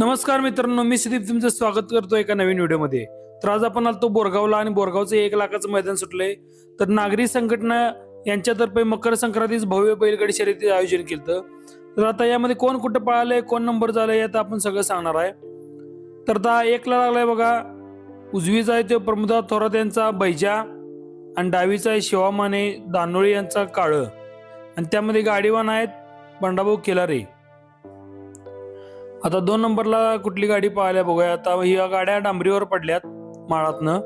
नमस्कार मित्रांनो मी सुदीप तुमचं स्वागत करतो एका नवीन व्हिडिओमध्ये. तर आज आपण आलतो बोरगावला आणि बोरगावचं एक लाखाचं मैदान सुटलंय. तर नागरी संघटना यांच्यातर्फे मकर संक्रांतीच भव्य बैलगाडी शर्यतीचं आयोजन केलं तर आता यामध्ये कोण कुठं पळालंय कोण नंबर झालाय यात आपण सगळं सांगणार आहे. तर आता एकला लागलाय बघा उजवीचा आहे तो प्रमोदा थोरात यांचा बैजा आणि डावीचा आहे शिवा माने दानोळी यांचा काळं. आणि त्यामध्ये गाडीवान आहेत बंडाभाऊ केलारे. आता दोन नंबरला कुठली गाडी पाहायला बघूया. आता ह्या गाड्या डांबरीवर पडल्यात माळातनं.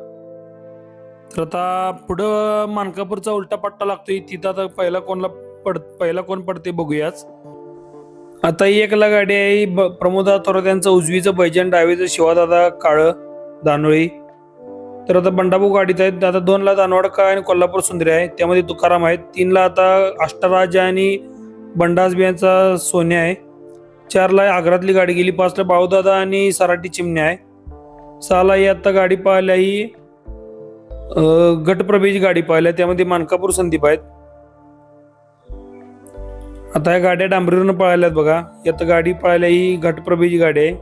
तर आता पुढं मानकापूरचा उलटा पट्टा लागतोय. तिथं आता पहिला कोणला पड पहिला कोण पडते बघूयाच. आता ही एकला गाडी आहे. ब- प्रमोदा थोरात उजवीचं बैजन डावीचं शिवादादा काळं दानोळी. तर आता बंडाभाऊ गाडीत आहेत. आता दोनला दानवाडका आणि कोल्हापूर सुंदरी आहे. त्यामध्ये तुकाराम आहेत. तीनला आता अष्टराज आणि बंडास बियांचा सोन्या आहे. चारला आग्रातली गाडी गेली. पाचला भाऊदादा आणि सराटी चिमण्या आहे. सहाला ही आत्ता गाडी पाहिल्या ही गटप्रभेची गाडी पाहिल्या. त्यामध्ये मानकापूर संदीप आहेत. आता या गाड्या डांबरीवरून पळाल्यात बघा. यात गाडी पाहिल्या ही घटप्रभेची गाडी आहे.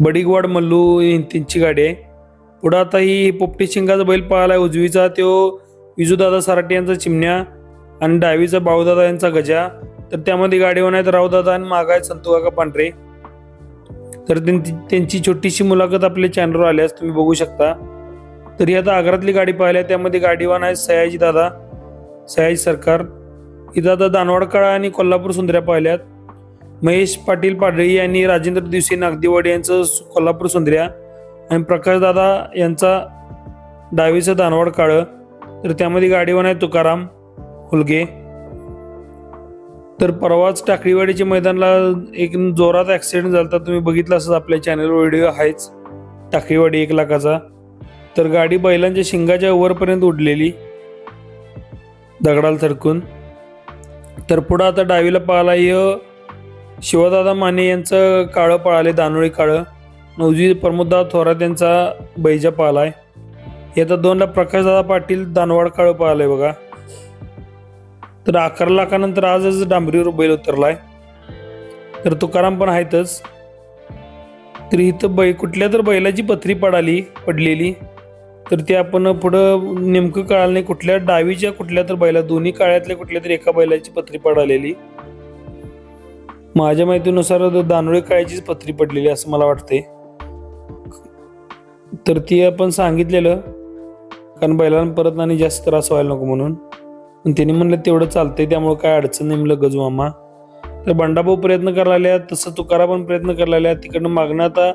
बडीगवाड मल्लू त्यांची गाडी आहे. पुढं आता ही पोपटी शिंगाचा बैल पळालाय उजवीचा तो विजूदादा सराटे यांचा चिमण्या आणि डावीचा बाऊदादा यांचा गजा. तर त्यामध्ये गाडीवान आहेत रावदादा आणि माग आहेत संतू पांढरे. तर त्यांची त्यांची छोटीशी मुलाखत आपल्या चॅनलवर आल्यास तुम्ही बघू शकता. तर ही आता आग्रातली गाडी पाहिल्या त्यामध्ये गाडीवान आहेत सयाजी दादा. सयाजी सरकार. इथं दादा दानवाडकाळा आणि कोल्हापूर सुंदऱ्या पाहिल्यात महेश पाटील पाडळी यांनी राजेंद्र दिवसे नागदेवाडी यांचं कोल्हापूर सुंदऱ्या. आणि प्रकाश दादा यांचा डावीचं दानवाड काळं तर त्यामध्ये गाडीवान आहे तुकाराम हुलगे तर परवाच टाकळीवाडीच्या मैदानाला एक जोरात ॲक्सिडेंट झाला तुम्ही बघितलं असं आपल्या चॅनलवर व्हिडिओ आहेच. टाकळीवाडी एक लाखाचा. तर गाडी बैलांच्या शिंगाच्या वरपर्यंत उडलेली. दगडाला थडकून तर पुढं आता डावीला पाहला य शिवदादा माने यांचं काळं पळाले दानोळी काळं. नवजी प्रमोददा थोरात यांचा बैजा पाहला हे आता दोनला प्रकाशदादा पाटील दानवाड काळं पळालंय बघा. तर अकरा लाखानंतर आजच डांबरीवर बैल उतरलाय. तर तुकाराम पण आहेतच. तर इथं बै कुठल्या तर बैलाची पथरी पडाली पडलेली. तर ते आपण पुढं नेमकं कळालं नाही कुठल्या डावीच्या कुठल्या तर बैला दोन्ही काळ्यातल्या कुठल्या तरी एका बैलाची पथरी पडालेली. माझ्या माहितीनुसार दानोळी काळ्याचीच पथरी पडलेली असं मला वाटते तर ती आपण सांगितलेलं कारण बैलांना परत आणि जास्त त्रास व्हायला नको म्हणून. पण त्यांनी म्हणलं तेवढं चालतंय त्यामुळे काय अडचण नाही. म्हणलं गजू मामा. तर बंडाभाऊ प्रयत्न करायला तसं तुकारा पण प्रयत्न करायला आल्या. तिकडनं मागणं आता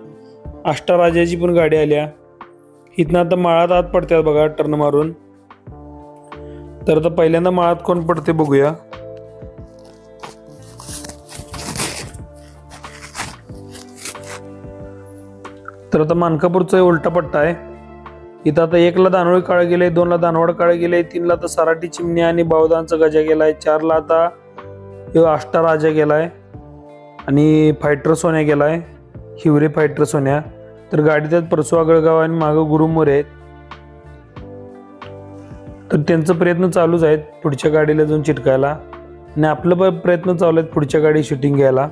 अष्टाराजाची पण गाडी आल्या. इथनं आता माळात आत पडतात बघा टर्न मारून. तर आता पहिल्यांदा माळात कोण पडते बघूया. तर आता मानकापूरचा उलटा पट्टा आहे. इथं आता एकला दानोळी काळ गेले दोनला दानवड काळ गेले तीनला तर सराठी चिमणी आणि बावदांचा गजा गेलाय चारला आता अष्टा आष्टा राजा गेलाय आणि फायटर सोन्या गेलाय हिवरे फायटर सोन्या. तर गाडीत आहेत परसुआ गळगाव आणि मागं गुरुमोरे आहेत. तर त्यांचं प्रयत्न चालूच आहेत पुढच्या गाडीला जाऊन चिटकायला. आणि आपलं पण प्रयत्न चालू आहेत पुढच्या गाडी शूटिंग घ्यायला.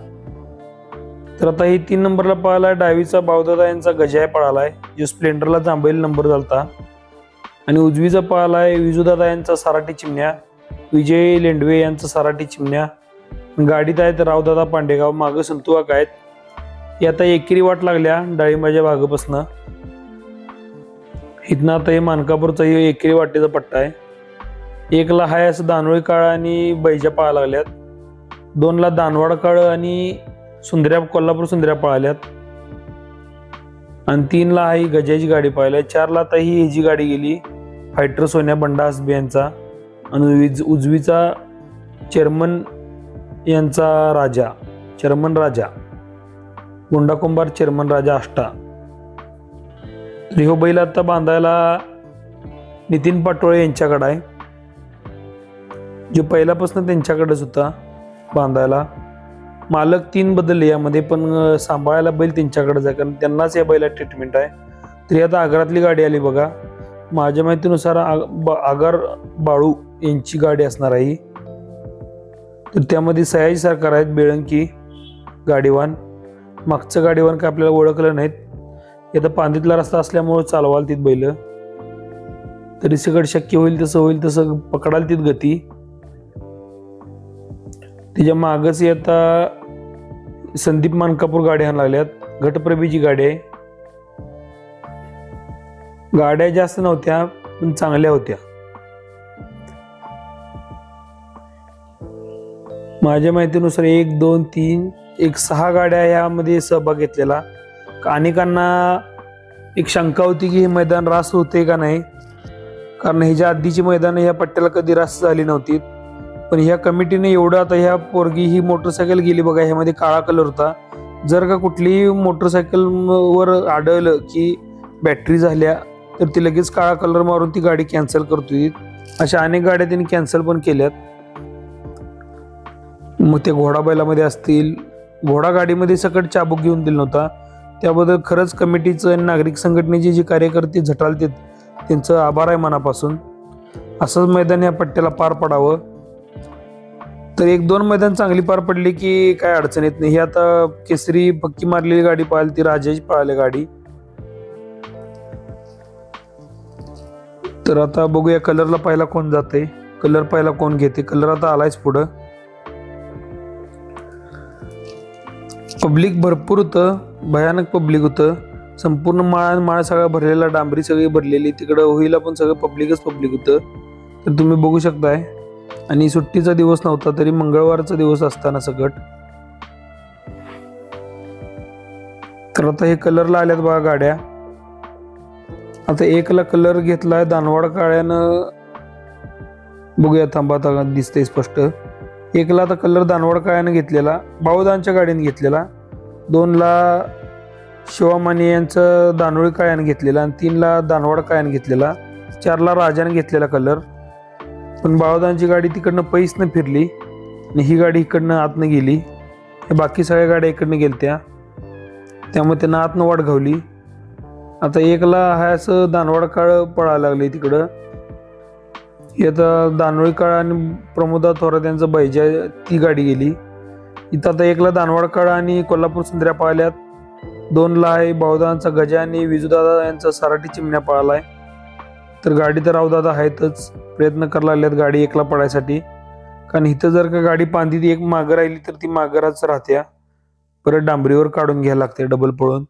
तर आता ही तीन नंबरला पळाला डावीचा बावदादा यांचा गजाय पळालाय. जो स्प्लेंडरला जांभईल नंबर झालता. आणि उजवीचा पळालाय विजूदादा यांचा साराठी चिमण्या. विजय लेंडवे यांचा साराठी चिमण्या. गाडीत आहेत रावदादा पांडेगाव. मागं संतुवाक आहेत. ही आता एकेरी वाट लागल्या डाळिंबाच्या भागापासनं. इथनं आता हे मानकापूरचा हे एकेरी वाटेचा पट्टा आहे. एकला हाय असं दानोळी काळ आणि बैजा पाहायला लागल्यात. दोनला दानवाड काळ आणि सुंदऱ्या कोल्हापूर सुंदऱ्या पळाल्यात. आणि तीनला ही गजाची गाडी पाहिल्या चारला आता ही ह्याची गाडी गेली. फायटर सोन्या बंडा हसबे यांचा आणि उज- उजवीचा चेअरमन यांचा राजा चेअरमन राजा. गुंडा कुंभार चेअरमन राजा आष्टा. तर बैल आता बांधायला नितीन पाटोळे यांच्याकडं आहे. जो पहिल्यापासून त्यांच्याकडेच होता बांधायला. मालक तीन बदलले यामध्ये पण सांभाळायला बैल त्यांच्याकडे जाय कारण त्यांनाच या बैला ट्रीटमेंट आहे. तरी आता आगारातली गाडी आली बघा. माझ्या माहितीनुसार आग- ब- आगार बाळू यांची गाडी असणार आहे तर त्यामध्ये सयाजी सरकार आहेत बेळंकी गाडीवान. मागचं गाडीवान काय आपल्याला ओळखलं नाहीत. आता पांदीतला रस्ता असल्यामुळे चालवाल तीत बैल. तरी सगळं शक्य होईल तसं होईल तसं पकडाल तीत गती. त्याच्या मागच आता संदीप मानकापूर गाड्या आणायला लागल्यात. घटप्रभीची गाडी आहे. गाड्या जास्त नव्हत्या पण चांगल्या होत्या. माझ्या माहितीनुसार एक दोन तीन एक सहा गाड्या यामध्ये सहभाग घेतलेला. अनेकांना एक शंका होती की हे मैदान रास होते का नाही? कारण ह्याच्या आधीची मैदान ह्या पट्ट्याला कधी रास झाली नव्हती. पण ह्या कमिटीने एवढं आता ह्या पोरगी ही मोटरसायकल गेली बघा ह्यामध्ये काळा कलर होता. जर का कुठलीही मोटरसायकल वर आढळलं की बॅटरी झाल्या तर ती लगेच काळा कलर मारून ती गाडी कॅन्सल करतोय. अशा अनेक गाड्या त्यांनी कॅन्सल पण केल्यात. मग ते घोडा बैलामध्ये असतील घोडा गाडीमध्ये सकट चाबूक घेऊन दिला नव्हता. त्याबद्दल खरंच कमिटीचं आणि नागरिक संघटनेचे जे कार्यकर्ते झटालते त्यांचं आभार आहे मनापासून. असंच मैदान या पट्ट्याला पार पडावं. तर एक दोन मैदान चांगली पार पडली की काय अडचण येत नाही. ही आता केसरी पक्की मारलेली गाडी पाहिली ती राजाची पळाली गाडी. तर आता बघूया कलरला पहिला कोण जाते कलर पहिला कोण घेते कलर आता आलायच पुढं. पब्लिक भरपूर होतं. भयानक पब्लिक होतं. संपूर्ण माळा माळा सगळा भरलेला डांबरी सगळी भरलेली. तिकडं होईला पण सगळं पब्लिकच पब्लिक होतं. तर तुम्ही बघू शकताय. आणि सुट्टीचा दिवस नव्हता तरी मंगळवारचा दिवस असताना सकट तर आता हे कलरला आल्यात बघा गाड्या. आता एकला कलर घेतलाय दानवाड काळ्यानं बघूया थांबा आता दिसतंय स्पष्ट. एकला आता कलर दानवाड काळ्यानं घेतलेला बाऊदानच्या गाडीने घेतलेला. दोनला शिवामाने यांचं दानोळी काळ्यानं घेतलेला आणि तीनला दानवाड काळ्यानं घेतलेला. चारला राजाने घेतलेला कलर. पण बाळदांची गाडी तिकडनं पैसनं फिरली आणि ही गाडी इकडनं आतनं गेली. बाकी सगळ्या गाड्या इकडनं गेलत्या. त्यामुळे त्यांना आतनं वाट घावली. आता एकला हाय असं दानवाड काळ पळायला लागले तिकडं. आता दानवळी काळ आणि प्रमोदा थोरात यांचं बैजा ती गाडी गेली. इथं आता एकला दानवाड काळ आणि कोल्हापूर संत्र्या पाळल्यात. दोनला आहे बावदांचा गजा आणि विजूदादा यांचा सराटी चिमण्या पळालाय. तर गाडी तर रावदादा आहेतच. प्रयत्न करायला लागल्यात गाडी एकला पडायसाठी. कारण इथं जर का गाडी पांदी एक मागं राहिली तर ती मागराच राहत्या. परत डांबरीवर काढून घ्यायला लागते डबल पळून.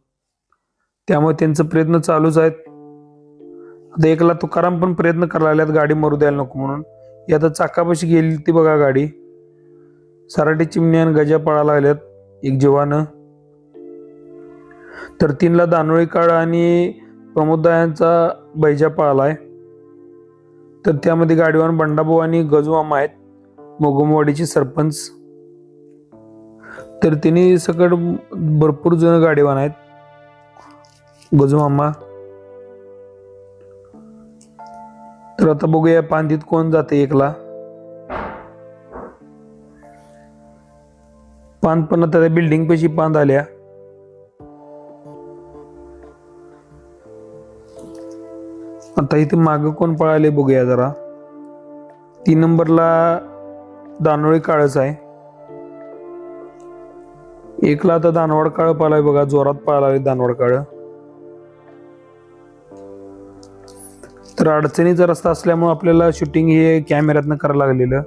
त्यामुळे त्यांचं प्रयत्न चालूच आहेत. आता एकला तुकाराम पण प्रयत्न करायला लागल्यात गाडी मरू द्यायला नको म्हणून. ही आता चाकापाशी गेली ती बघा गाडी. सराटी चिमण्या आणि गजा पळायला लागल्यात. एक जीवानं. तर तीनला दानोळी काळ आणि प्रमोददा बैजापा आला आहे तर त्यामध्ये गाडीवान बंडाभाऊ आणि गजू आहेत मोगमवाडीचे सरपंच. तर त्यांनी सकट भरपूर जण गाडीवान आहेत गजू तर आता बघूया पांदीत कोण जाते एकला. पान पण आता त्या बिल्डिंग पैशी पान आल्या. आता इथे मागं कोण पळाले बघूया जरा. तीन नंबरला दानोळी काळच आहे. एकला आता दानवाड काळ पळालाय बघा जोरात पळाला दानवाड काळ. तर अडचणीचा रस्ता असल्यामुळे आपल्याला शूटिंग हे कॅमेऱ्यातनं करायला लागलेलं.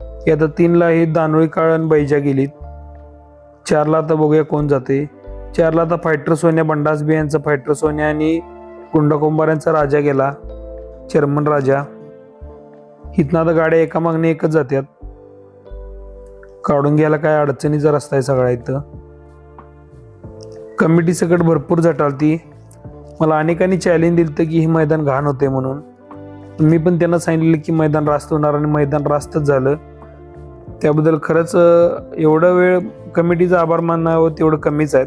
हे आता तीनला हे दानोळी काळ आणि बैजा गेलीत. चारला आता बघूया कोण जाते चारला आता फायटर सोन्या बंडास बी यांचा फायटर सोन्या आणि गुंडा राजा गेला चेअरमन राजा. इथनं आता गाड्या एका मागणी एकच जात्यात. काढून घ्यायला काय अडचणीचा रस्ता आहे सगळा इथं? कमिटी सकट भरपूर झटालती. मला अनेकांनी चॅलेंज दिलं की हे मैदान घाण होते म्हणून. मी पण त्यांना सांगितलेलं की मैदान रास्त होणार आणि मैदान रास्तच झालं. त्याबद्दल खरंच एवढं एवढा वेळ कमिटीचा आभार मानावं तेवढं कमीच आहेत.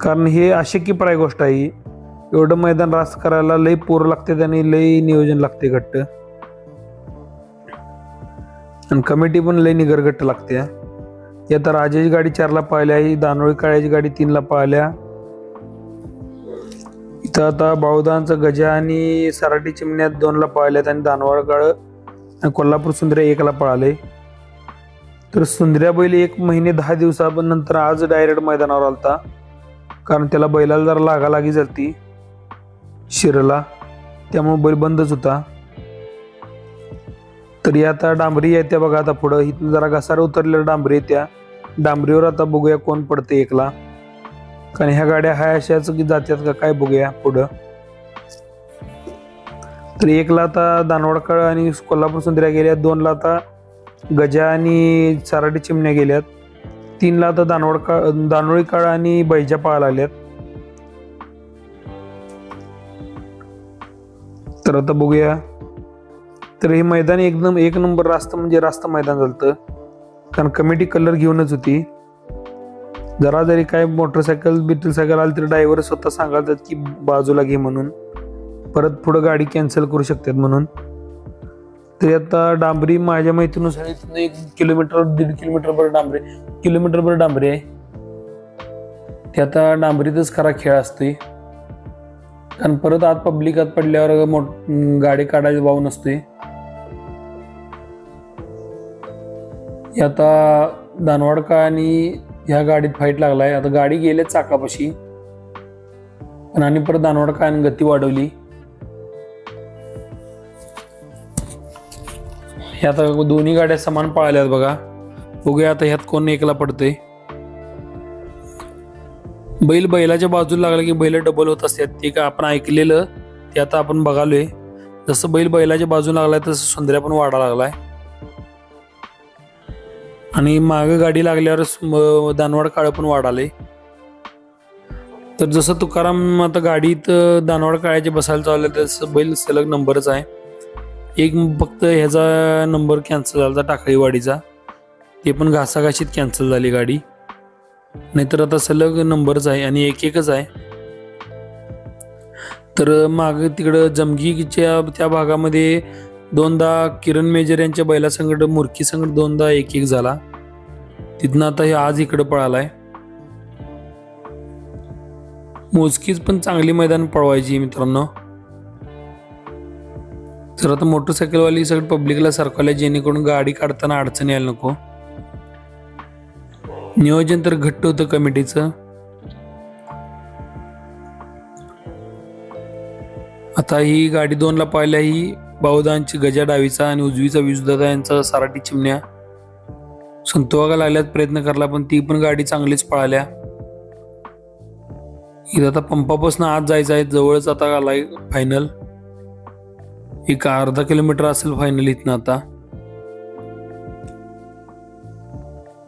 कारण हे अशक्यप्राय गोष्ट आहे ही. एवढं मैदान रास्त करायला लई पोर लागते आणि लई नियोजन लागते घट्ट. आणि कमिटी पण लई निगरगट्ट लागते. या आता राजेची गाडी चारला पाहिल्या ही दानोळी काळ्याची गाडी तीनला पाहिल्या. इथं आता बावदांचा गजा आणि सराटी चिमण्यात दोनला पळाल्यात आणि दानवळ काळ आणि कोल्हापूर सुंदर्या एकला पळाले. तर सुंदर्या बैल एक महिने दहा दिवसानंतर आज डायरेक्ट मैदानावर आलता. कारण त्याला बैलाला जरा लागालागी झालती. शिरला. त्यामुळे बैल बंदच होता. तरी आता डांबरी येत्या बघा आता पुढं. इथून जरा घसारा उतरलेलं डांबरी येत्या. डांबरीवर आता बघूया कोण पडते एकला. कारण ह्या गाड्या हाय अशाच की जात्यात का काय बघूया पुढं. तर एकला आता दानवडकळ आणि कोल्हापूर सुंदर्या गेल्या दोनला आता गजा आणि चाराटी चिमण्या गेल्यात. तीनला आता दानवड काळ दानोळी काळ आणि बैजा पाळायला आल्यात. तर आता बघूया. तर हे मैदान एकदम एक नंबर रास्त म्हणजे रास्त मैदान झालं कारण कमिटी कलर घेऊनच होती. जरा जरी काय मोटरसायकल बिटरसायकल आली तर ड्रायव्हर स्वतः सांगायचं की बाजूला घे म्हणून. परत पुढं गाडी कॅन्सल करू शकतात म्हणून. तरी आता डांबरी माझ्या माहितीनुसार इथून एक किलोमीटर दीड किलोमीटरभर डांबरे किलोमीटरभर डांबरी आहे. ते आता डांबरीतच खरा खेळ असतोय. कारण परत आत पब्लिकात पडल्यावर मोठ गाडी काढायची वाव नसते. आता दानवाडका आणि ह्या गाडीत फाईट लागलाय. आता गाडी गेल्या चाकापाशी. पण आणि परत दानवाडका आणि गती वाढवली. आता दोन्ही गाड्या समान पाळल्यात बघा. बघूया आता ह्यात कोण एकला पडतोय. बैल बैलाच्या बाजूला लागला की बैल डबल होत असतात. ते का आपण ऐकलेलं ते आता आपण बघालोय. जसं बैल बैलाच्या बाजूला लागलाय तसं सुंदर्या पण वाढा लागलाय. आणि माग गाडी लागल्यावर म- दानवाड काळ पण वाढाले तर जसं तुकाराम आता गाडीत दानवाड काळ्याचे बसायला चालले तसं बैल सलग नंबरच आहे. एक फक्त ह्याचा नंबर कॅन्सल झाला टाकळीवाडीचा. ते पण घासाघाशीत कॅन्सल झाली गाडी. नाहीतर आता सलग नंबरच आहे आणि एक एकच आहे. तर माग तिकडं जमगीच्या त्या भागामध्ये दोनदा किरण मेजर यांच्या बैलासंगड मुरकी संगड दोनदा एक एक झाला. तिथनं आता हे आज इकडं पळालाय. मोजकीच पण चांगली मैदान पळवायची मित्रांनो. तर आता मोटरसायकलवाली सगळं पब्लिकला सरकवल्या जेणेकरून गाडी काढताना अडचण यायला नको. नियोजन तर घट्ट होतं कमिटीचं. आता ही गाडी दोनला पाहिल्या ही बावदांची गजा डावीचा आणि उजवीचा विजुदादा यांचा साराटी चिमण्या. संतोवागा लागल्यात प्रयत्न करला पण ती पण गाडी चांगलीच पळाल्या. इथं आता पंपापासून आत जायचं आहे जवळच आता आलाय फायनल एक अर्धा किलोमीटर असेल फायनल इथनं आता.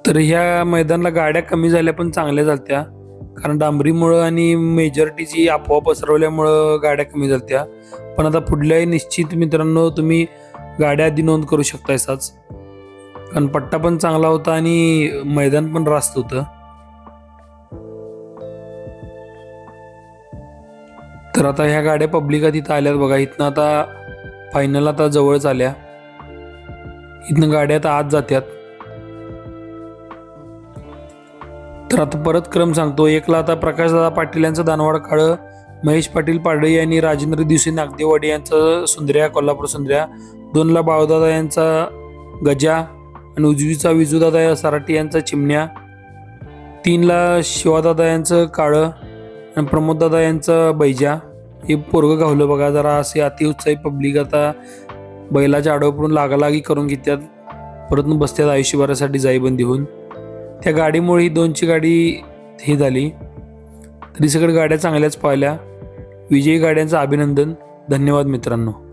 तर ह्या मैदानाला गाड्या कमी झाल्या पण चांगल्या झालत्या. कारण डांबरीमुळं आणि मेजॉरिटीची अफवा पसरवल्यामुळं गाड्या कमी झालत्या. पण आता पुढल्याही निश्चित मित्रांनो तुम्ही गाड्या आधी नोंद करू शकतायसाच कारण पट्टा पण चांगला होता आणि मैदान पण रास्त होतं. तर आता ह्या गाड्या पब्लिका तिथं आल्यात बघा. इथनं आता फायनल आता जवळच आल्या. इथनं गाड्या आता आत जात्यात. तर आता परत क्रम सांगतो. एकला आता प्रकाशदादा पाटील यांचं दानवाड काळ महेश पाटील पाडळे यांनी राजेंद्र दिवशी नागदेवाडी यांचं सुंदर्या कोल्हापूर सुंदर्या दोनला बाळदादा यांचा गजा आणि उजवीचा विजूदादा या सराटी यांचा चिमण्या तीनला शिवादादा यांचं काळं आणि प्रमोददादा यांचं बैजा. हे पोरगं घावलं बघा जरा असे अतिउत्साही पब्लिक आता बैलाच्या आडवपडून लागालागी करून घेतात परत बसत्यात आयुष्यभरासाठी जाईबंदी होऊन. त्या गाडीमुळे ही दोनची गाडी हे झाली. तरी सगळ्या गाड्या चांगल्याच पाहिल्या. विजयी गाड्यांचं अभिनंदन. धन्यवाद मित्रांनो.